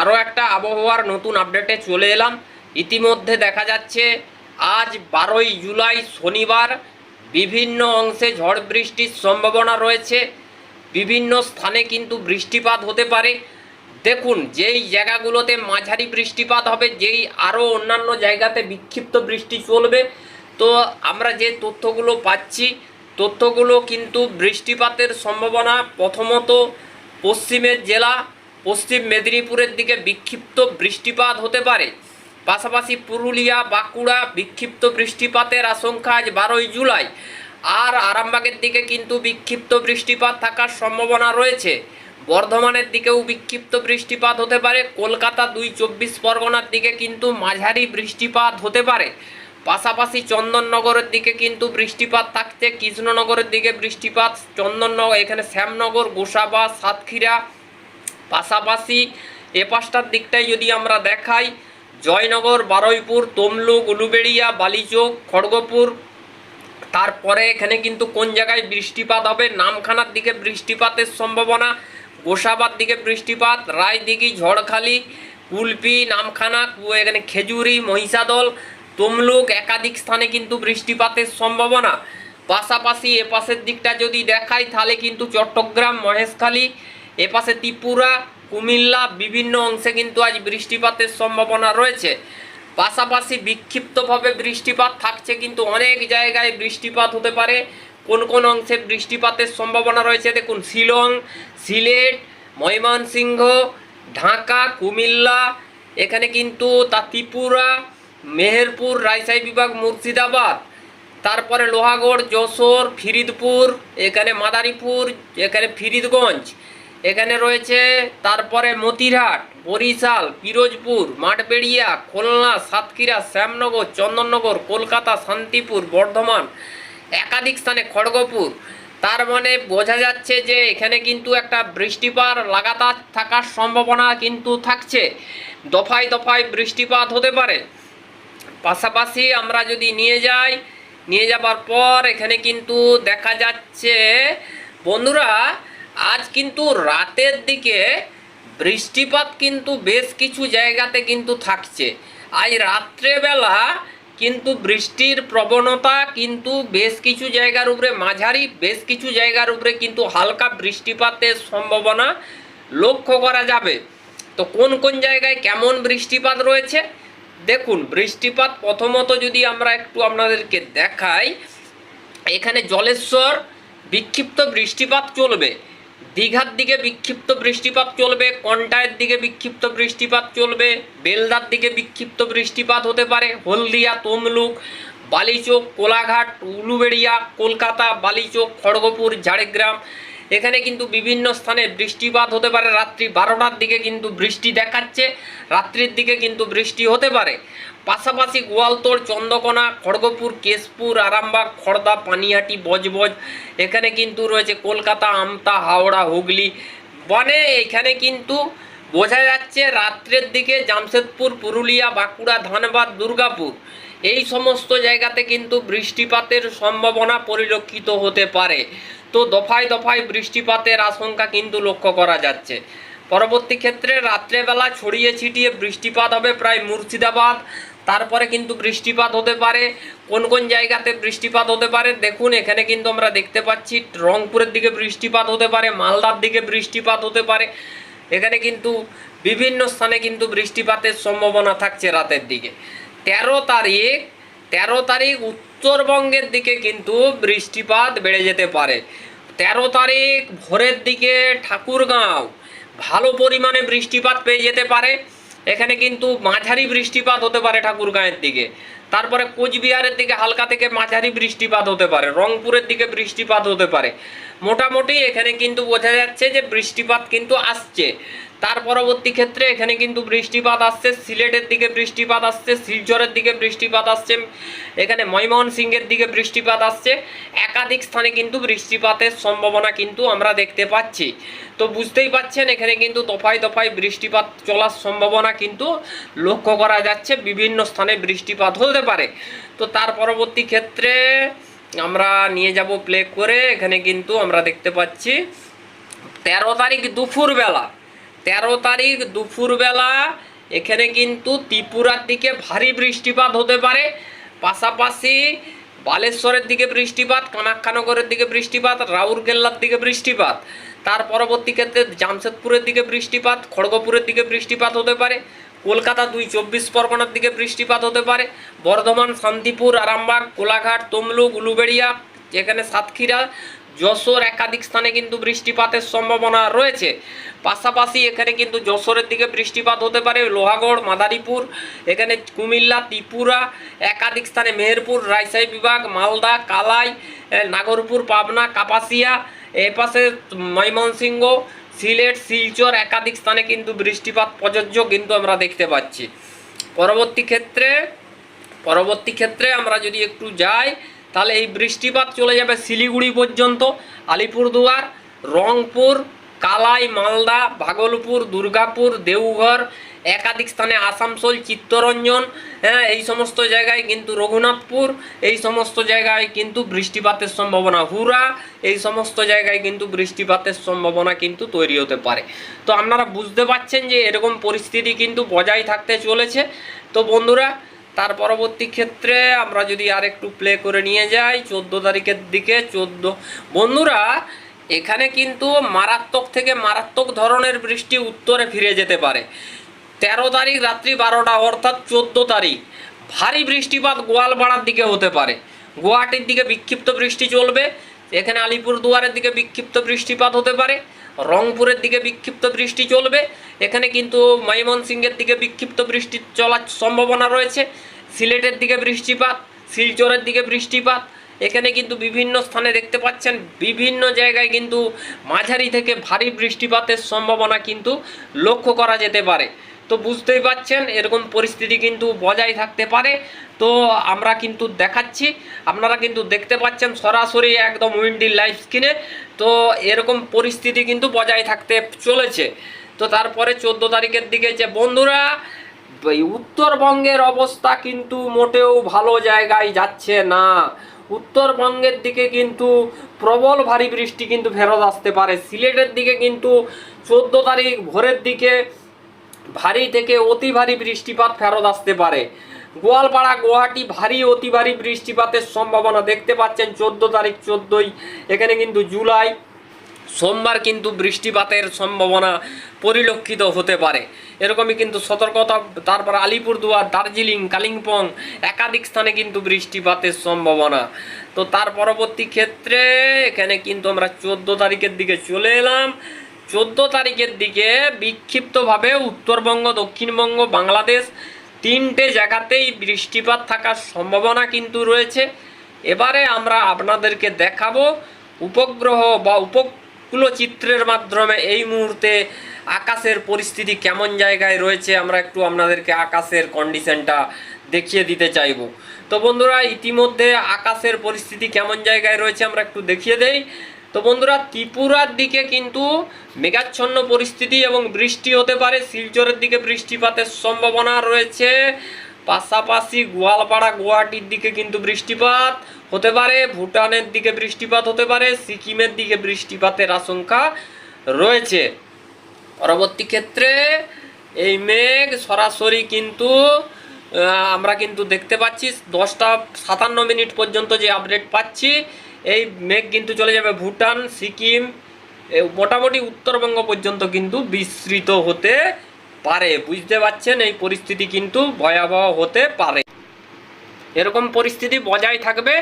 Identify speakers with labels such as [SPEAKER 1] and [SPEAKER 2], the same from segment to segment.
[SPEAKER 1] আরও একটা আবহাওয়ার নতুন আপডেটে চলে এলাম। ইতিমধ্যে দেখা যাচ্ছে, আজ বারোই জুলাই শনিবার বিভিন্ন অংশে ঝড় বৃষ্টির সম্ভাবনা রয়েছে। বিভিন্ন স্থানে কিন্তু বৃষ্টিপাত হতে পারে। দেখুন, যেই জায়গাগুলোতে মাঝারি বৃষ্টিপাত হবে, যেই আরও অন্যান্য জায়গাতে বিক্ষিপ্ত বৃষ্টি চলবে, তো আমরা যে তথ্যগুলো পাচ্ছি, তথ্যগুলো কিন্তু বৃষ্টিপাতের সম্ভাবনা প্রথমত পশ্চিমের জেলা পশ্চিম মেদিনীপুরের দিকে বিক্ষিপ্ত বৃষ্টিপাত হতে পারে। পাশাপাশি পুরুলিয়া, বাঁকুড়া বিক্ষিপ্ত বৃষ্টিপাতের আশঙ্কা আজ বারোই জুলাই। আর আরামবাগের দিকে কিন্তু বিক্ষিপ্ত বৃষ্টিপাত থাকার সম্ভাবনা রয়েছে। বর্ধমানের দিকেও বিক্ষিপ্ত বৃষ্টিপাত হতে পারে। কলকাতা দুই চব্বিশ পরগনার দিকে কিন্তু মাঝারি বৃষ্টিপাত হতে পারে। পাশাপাশি চন্দননগরের দিকে কিন্তু বৃষ্টিপাত থাকছে। কৃষ্ণনগরের দিকে বৃষ্টিপাত, চন্দননগর, এখানে শ্যামনগর, গোসাবা, সাতক্ষীরা পাশাপাশি এ পাশটার দিকটাই যদি আমরা দেখাই, জয়নগর, বারুইপুর তমলুক উলুবেড়িয়া, বালিচোক, খড়গপুর, তারপরে এখানে কিন্তু কোন জায়গায় বৃষ্টিপাত হবে, নামখানার দিকে বৃষ্টিপাতের সম্ভাবনা, গোসাবার দিকে বৃষ্টিপাত, রায়দিঘি, ঝড়খালি, কুলপি, নামখানা এখানে খেজুরি, মহিষাদল, তমলুক একাধিক স্থানে কিন্তু বৃষ্টিপাতের সম্ভাবনা। পাশাপাশি এপাশের দিকটা যদি দেখাই, তাহলে কিন্তু চট্টগ্রাম, মহেশখালী এপাশে ত্রিপুরা, কুমিল্লা, বিভিন্ন অংশে কিন্তু আজ বৃষ্টিপাতের সম্ভাবনা রয়েছে। পাশাপাশি বিক্ষিপ্তভাবে বৃষ্টিপাত থাকছে কিন্তু অনেক জায়গায় বৃষ্টিপাত হতে পারে। কোন কোন অংশে বৃষ্টিপাতের সম্ভাবনা রয়েছে দেখুন, শিলং, সিলেট, ময়মনসিংহ, ঢাকা, কুমিল্লা, এখানে কিন্তু তা ত্রিপুরা, মেহেরপুর, রাজশাহী বিভাগ, মুর্শিদাবাদ, তারপরে লোহাগড়, যশোর, ফিরিদপুর, এখানে মাদারীপুর, এখানে ফিরিদগঞ্জ এখানে রয়েছে তারপরে মতিরহাট, বরিশাল, পিরোজপুর, মাঠবেড়িয়া, খুলনা, সাতক্ষীরা, শ্যামনগর, চন্দননগর, কলকাতা, শান্তিপুর, বর্ধমান, একাধিক স্থানে খড়গপুর। তার মানে বোঝা যাচ্ছে যে এখানে কিন্তু একটা বৃষ্টিপাত লাগাতার থাকার সম্ভাবনা কিন্তু থাকছে। দফায় দফায় বৃষ্টিপাত হতে পারে। পাশাপাশি আমরা যদি নিয়ে যাই, নিয়ে যাবার পর এখানে কিন্তু দেখা যাচ্ছে, বন্ধুরা আজ কিন্তু রাতের দিকে বৃষ্টিপাত কিন্তু বেশ কিছু জায়গাতে কিন্তু থাকছে। আজ রাত্রেবেলা কিন্তু বৃষ্টির প্রবণতা কিন্তু বেশ কিছু জায়গার উপরে, মাঝারি বেশ কিছু জায়গার উপরে কিন্তু হালকা বৃষ্টিপাতের সম্ভাবনা লক্ষ্য করা যাবে। তো কোন কোন জায়গায় কেমন বৃষ্টিপাত রয়েছে? দেখুন, বৃষ্টিপাত প্রথমত যদি আমরা একটু আপনাদেরকে দেখাই, এখানে জলেশ্বর বিক্ষিপ্ত বৃষ্টিপাত চলবে। দীঘার দিকে বিক্ষিপ্ত বৃষ্টিপাত চলবে কন্টায়ের দিকে বিক্ষিপ্ত বৃষ্টিপাত চলবে, বেলদার দিকে বিক্ষিপ্ত বৃষ্টিপাত হতে পারে, হলদিয়া, তমলুক, বালিচোক, কোলাঘাট, উলুবেড়িয়া, কলকাতা, বালিচোক, খড়গপুর, ঝাড়গ্রাম। এখানে কিন্তু বিভিন্ন স্থানে বৃষ্টিপাত হতে পারে, রাত্রি বারোটার দিকে কিন্তু বৃষ্টি দেখাচ্ছে, রাত্রির দিকে কিন্তু বৃষ্টি হতে পারে। পাশাপাশি গোয়ালতোড় চন্দ্রকোনা, খড়গপুর, কেশপুর, আরামবাগ, খড়দা, পানিহাটি, বজবজ, এখানে কিন্তু রয়েছে কলকাতা, আমতা, হাওড়া, হুগলি। মানে এখানে কিন্তু বোঝা যাচ্ছে রাত্রের দিকে জামশেদপুর, পুরুলিয়া, বাঁকুড়া, ধানবাদ, দুর্গাপুর। এই সমস্ত জায়গাতে কিন্তু বৃষ্টিপাতের সম্ভাবনা পরিলক্ষিত হতে পারে। তো দফায় দফায় বৃষ্টিপাতের আশঙ্কা কিন্তু লক্ষ্য করা যাচ্ছে। পরবর্তী ক্ষেত্রে রাত্রেবেলা ছড়িয়ে ছিটিয়ে বৃষ্টিপাত হবে প্রায় মুর্শিদাবাদ তারপরে কিন্তু বৃষ্টিপাত হতে পারে, কোন কোন জায়গাতে বৃষ্টিপাত হতে পারে, দেখুন এখানে কিন্তু আমরা দেখতে পাচ্ছি রংপুরের দিকে বৃষ্টিপাত হতে পারে, মালদার দিকে বৃষ্টিপাত হতে পারে। এখানে কিন্তু বিভিন্ন স্থানে কিন্তু বৃষ্টিপাতের সম্ভাবনা থাকছে রাতের দিকে। তেরো তারিখ তেরো তারিখ উত্তরবঙ্গের দিকে কিন্তু বৃষ্টিপাত বেড়ে যেতে পারে। তেরো তারিখ ভোরের দিকে ঠাকুরগাঁও, ভালো পরিমাণে বৃষ্টিপাত পেয়ে যেতে পারে। এখানে কিন্তু মাঝারি বৃষ্টিপাত হতে পারে ঠাকুরগাঁয়ের দিকে। তারপরে কোচবিহারের দিকে হালকা থেকে মাঝারি বৃষ্টিপাত হতে পারে, রংপুরের দিকে বৃষ্টিপাত হতে পারে। মোটামুটি এখানে কিন্তু বোঝা যাচ্ছে যে বৃষ্টিপাত কিন্তু আসছে। তার পরবর্তী ক্ষেত্রে এখানে কিন্তু বৃষ্টিপাত আসছে, সিলেটের দিকে বৃষ্টিপাত আসছে, শিলচরের দিকে বৃষ্টিপাত আসছে, এখানে ময়মনসিংহের দিকে বৃষ্টিপাত আসছে। একাধিক স্থানে কিন্তু বৃষ্টিপাতের সম্ভাবনা কিন্তু আমরা দেখতে পাচ্ছি। তো বুঝতেই পাচ্ছেন, এখানে কিন্তু দফায় দফায় বৃষ্টিপাত চলার সম্ভাবনা কিন্তু লক্ষ্য করা যাচ্ছে, বিভিন্ন স্থানে বৃষ্টিপাত হতে পারে। তো তার পরবর্তী ক্ষেত্রে আমরা নিয়ে যাব প্লে করে, এখানে কিন্তু আমরা দেখতে পাচ্ছি, তেরো তারিখ দুপুরবেলা তেরো তারিখ দুপুরবেলা, এখানে কিন্তু ত্রিপুরার দিকে ভারী বৃষ্টিপাত হতে পারে। পাশাপাশি বালেশ্বরের দিকে বৃষ্টিপাত, কামাখ্যানগরের দিকে বৃষ্টিপাত, রাউরকেল্লার দিকে বৃষ্টিপাত। তার পরবর্তী ক্ষেত্রে জামশেদপুরের দিকে বৃষ্টিপাত, খড়গপুরের দিকে বৃষ্টিপাত হতে পারে। কলকাতা দুই চব্বিশ পরগনার দিকে বৃষ্টিপাত হতে পারে। বর্ধমান, শান্তিপুর, আরামবাগ, কোলাঘাট, তমলুক, উলুবেড়িয়া, যেখানে সাতক্ষীরা যশোর একাধিক স্থানে কিন্তু বৃষ্টিপাতের সম্ভাবনা রয়েছে। পাশাপাশি এখানে কিন্তু যশোরের দিকে বৃষ্টিপাত হতে পারে, লোহাগড়, মাদারীপুর, এখানে কুমিল্লা, ত্রিপুরা, একাধিক স্থানে মেহেরপুর, রাজশাহী বিভাগ, মালদা, কালাই নাগরপুর, পাবনা, কাপাসিয়া এপাশে ময়মনসিংহ, সিলেট, শিলচর একাধিক স্থানে কিন্তু বৃষ্টিপাত প্রযোজ্য কিন্তু আমরা দেখতে পাচ্ছি। পরবর্তী ক্ষেত্রে পরবর্তী ক্ষেত্রে আমরা যদি একটু যাই তাহলে এই বৃষ্টিপাত চলে যাবে শিলিগুড়ি পর্যন্ত, আলিপুরদুয়ার, রংপুর, কালাই, মালদা, ভাগলপুর, দুর্গাপুর, দেওঘর, একাধিক স্থানে আসানসোল, চিত্তরঞ্জন হ্যাঁ এই সমস্ত জায়গায় কিন্তু রঘুনাথপুর, এই সমস্ত জায়গায় কিন্তু বৃষ্টিপাতের সম্ভাবনা। হুরা এই সমস্ত জায়গায় কিন্তু বৃষ্টিপাতের সম্ভাবনা কিন্তু তৈরি হতে পারে। তো আপনারা বুঝতে পারছেন যে এরকম পরিস্থিতি কিন্তু বজায় থাকতে চলেছে। তো বন্ধুরা তার পরবর্তী ক্ষেত্রে আমরা যদি আর একটু প্লে করে নিয়ে যাই, চোদ্দ তারিখের দিকে, চোদ্দ। বন্ধুরা, এখানে কিন্তু মারাত্মক থেকে মারাত্মক ধরনের বৃষ্টি উত্তরে ফিরে যেতে পারে। তেরো তারিখ রাত্রি বারোটা, অর্থাৎ চোদ্দ তারিখ। ভারী বৃষ্টিপাত গোয়ালপাড়ার দিকে হতে পারে। গুয়াহাটির দিকে বিক্ষিপ্ত বৃষ্টি চলবে। এখানে আলিপুরদুয়ারের দিকে বিক্ষিপ্ত বৃষ্টিপাত হতে পারে, রংপুরের দিকে বিক্ষিপ্ত বৃষ্টি চলবে, এখানে কিন্তু ময়মনসিংহের দিকে বিক্ষিপ্ত বৃষ্টি চলার সম্ভাবনা রয়েছে, সিলেটের দিকে বৃষ্টিপাত, শিলচরের দিকে বৃষ্টিপাত, এখানে কিন্তু বিভিন্ন স্থানে দেখতে পাচ্ছেন, বিভিন্ন জায়গায় কিন্তু মাঝারি থেকে ভারী বৃষ্টিপাতের সম্ভাবনা কিন্তু লক্ষ্য করা যেতে পারে। তো বুঝতেই পাচ্ছেন, এরকম পরিস্থিতি কিন্তু বজায় থাকতে পারে। তো আমরা কিন্তু দেখাচ্ছি, আপনারা কিন্তু দেখতে পাচ্ছেন সরাসরি একদম উইন্ডি লাইভ স্ক্রিনে। তো এরকম পরিস্থিতি কিন্তু বজায় থাকতে চলেছে। তো তারপরে চোদ্দ তারিখের দিকে যে বন্ধুরা উত্তরবঙ্গের অবস্থা কিন্তু মোটেও ভালো জায়গায় যাচ্ছে না। উত্তরবঙ্গের দিকে কিন্তু প্রবল ভারী বৃষ্টি কিন্তু ফেরত আসতে পারে। সিলেটের দিকে কিন্তু চোদ্দ তারিখ ভোরের দিকে ভারী থেকে অতি ভারী বৃষ্টিপাত ফেরত আসতে পারে। গোয়ালপাড়া, গুয়াহাটি ভারী অতি ভারী বৃষ্টিপাতের সম্ভাবনা দেখতে পাচ্ছেন চোদ্দ তারিখ চোদ্দোই। এখানে কিন্তু জুলাই, সোমবার কিন্তু বৃষ্টিপাতের সম্ভাবনা পরিলক্ষিত হতে পারে। এরকমই কিন্তু সতর্কতা, তারপর আলিপুরদুয়ার, দার্জিলিং, কালিম্পং একাধিক স্থানে কিন্তু বৃষ্টিপাতের সম্ভাবনা। তো তার পরবর্তী ক্ষেত্রে এখানে কিন্তু আমরা চোদ্দ তারিখের দিকে চলে এলাম। চোদ্দ তারিখের দিকে বিক্ষিপ্তভাবে উত্তরবঙ্গ, দক্ষিণবঙ্গ, বাংলাদেশ তিনটে জায়গাতেই বৃষ্টিপাত থাকার সম্ভাবনা কিন্তু রয়েছে। এবারে আমরা আপনাদেরকে দেখাবো উপগ্রহ বা উপকূল চিত্রের মাধ্যমে এই মুহূর্তে আকাশের পরিস্থিতি কেমন জায়গায় রয়েছে, আমরা একটু আপনাদেরকে আকাশের কন্ডিশনটা দেখিয়ে দিতে চাইব। তো বন্ধুরা, ইতিমধ্যে আকাশের পরিস্থিতি কেমন জায়গায় রয়েছে আমরা একটু দেখিয়ে দেই। তো বন্ধুরা, ত্রিপুরার দিকে কিন্তু মেঘাচ্ছন্ন পরিস্থিতি এবং বৃষ্টি হতে পারে। শিলচরের দিকে বৃষ্টিপাতের সম্ভাবনা রয়েছে। পাশাপাশি গোয়ালপাড়া, গুয়াহাটির দিকে কিন্তু বৃষ্টিপাত হতে পারে, ভুটানের দিকে বৃষ্টিপাত হতে পারে, সিকিমের দিকে বৃষ্টিপাতের আশঙ্কা রয়েছে। পরবর্তী ক্ষেত্রে এই মেঘ সরাসরি কিন্তু আমরা কিন্তু দেখতে পাচ্ছি, দশটা সাতান্ন মিনিট পর্যন্ত যে আপডেট পাচ্ছি এই মেঘ কিন্তু চলে যাবে ভুটান, সিকিম মোটামুটি উত্তরবঙ্গ পর্যন্ত কিন্তু বিস্তৃত হতে পারে। বুঝতে পারছেন, এই পরিস্থিতি কিন্তু ভয়াবহ হতে পারে। এরকম পরিস্থিতি বজায় থাকবে,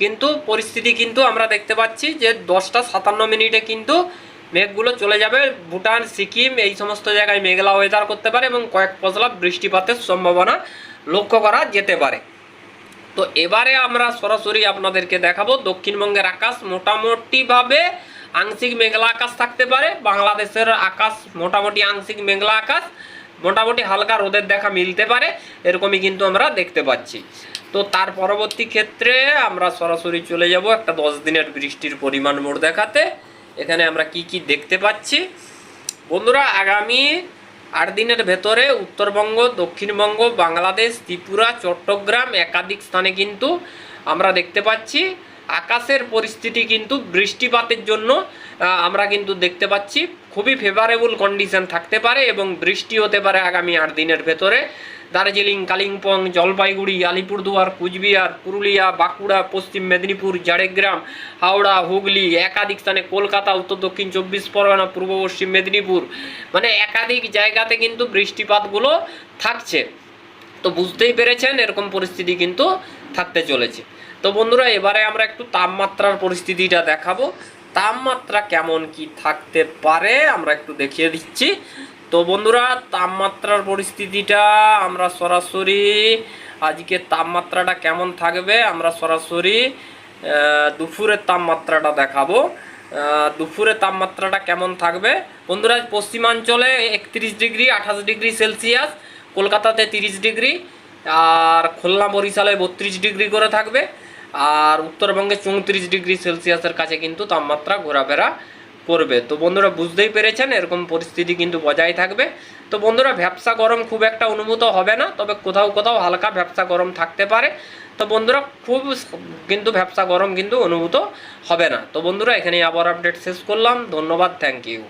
[SPEAKER 1] কিন্তু পরিস্থিতি কিন্তু আমরা দেখতে পাচ্ছি যে দশটা সাতান্ন মিনিটে কিন্তু মেঘগুলো চলে যাবে ভুটান, সিকিম, এই সমস্ত জায়গায় মেঘলা ওয়েদার করতে পারে এবং কয়েক পশলা বৃষ্টিপাতের সম্ভাবনা লক্ষ্য করা যেতে পারে। তো এবারে আমরা সরাসরি আপনাদেরকে দেখাবো, দক্ষিণবঙ্গের আকাশ মোটামুটিভাবে আংশিক মেঘলা আকাশ থাকতে পারে, বাংলাদেশের আকাশ মোটামুটি আংশিক মেঘলা আকাশ, মোটামুটি হালকা রোদের দেখা মিলতে পারে, এরকমই কিন্তু আমরা দেখতে পাচ্ছি। তো তার পরবর্তী ক্ষেত্রে আমরা সরাসরি চলে যাব একটা দশ দিনের বৃষ্টির পরিমাণ মোট দেখাতে। এখানে আমরা কি কি দেখতে পাচ্ছি? বন্ধুরা, আগামী আট দিনের ভেতরে উত্তরবঙ্গ, দক্ষিণবঙ্গ, বাংলাদেশ, ত্রিপুরা, চট্টগ্রাম একাধিক স্থানে কিন্তু আমরা দেখতে পাচ্ছি। আকাশের পরিস্থিতি কিন্তু বৃষ্টিপাতের জন্য আমরা কিন্তু দেখতে পাচ্ছি। খুবই ফেভারেবল কন্ডিশন থাকতে পারে এবং বৃষ্টি হতে পারে আগামী আট দিনের ভেতরে। দার্জিলিং, কালিম্পং, জলপাইগুড়ি, আলিপুরদুয়ার, কুচবিহার, পুরুলিয়া, বাঁকুড়া, পশ্চিম মেদিনীপুর, ঝাড়গ্রাম, হাওড়া, হুগলি, একাধিক স্থানে কলকাতা, উত্তর দক্ষিণ চব্বিশ পরগনা, পূর্ব পশ্চিম মেদিনীপুর। মানে একাধিক জায়গাতে কিন্তু বৃষ্টিপাতগুলো থাকছে। তো বুঝতেই পেরেছেন, এরকম পরিস্থিতি কিন্তু থাকতে চলেছে। তো বন্ধুরা, এবারে আমরা একটু তাপমাত্রার পরিস্থিতিটা দেখাবো। তাপমাত্রা কেমন কি থাকতে পারে, আমরা একটু দেখিয়ে দিচ্ছি। তো বন্ধুরা, তাপমাত্রার পরিস্থিতিটা আমরা সরাসরি, আজকে তাপমাত্রাটা কেমন থাকবে, আমরা সরাসরি দুপুরের তাপমাত্রাটা দেখাবো। দুপুরের তাপমাত্রাটা কেমন থাকবে? বন্ধুরা, পশ্চিমাঞ্চলে একত্রিশ ডিগ্রি, আঠাশ ডিগ্রি সেলসিয়াস, কলকাতাতে তিরিশ ডিগ্রি, আর খুলনা বরিশালে বত্রিশ ডিগ্রি করে থাকবে, আর উত্তরবঙ্গে চৌত্রিশ ডিগ্রি সেলসিয়াসের কাছে কিন্তু তাপমাত্রা ঘোরাফেরা করবে তো বন্ধুরা বুঝতেই পেরেছেন, এরকম পরিস্থিতি কিন্তু বজায় থাকবে। তো বন্ধুরা ভ্যাবসা গরম খুব একটা অনুভূত হবে না, তবে কোথাও কোথাও হালকা ভ্যাবসা গরম থাকতে পারে। তো বন্ধুরা খুব কিন্তু ভ্যাবসা গরম কিন্তু অনুভূত হবে না। তো বন্ধুরা এখানেই আবার আপডেট শেষ করলাম। ধন্যবাদ থ্যাংক ইউ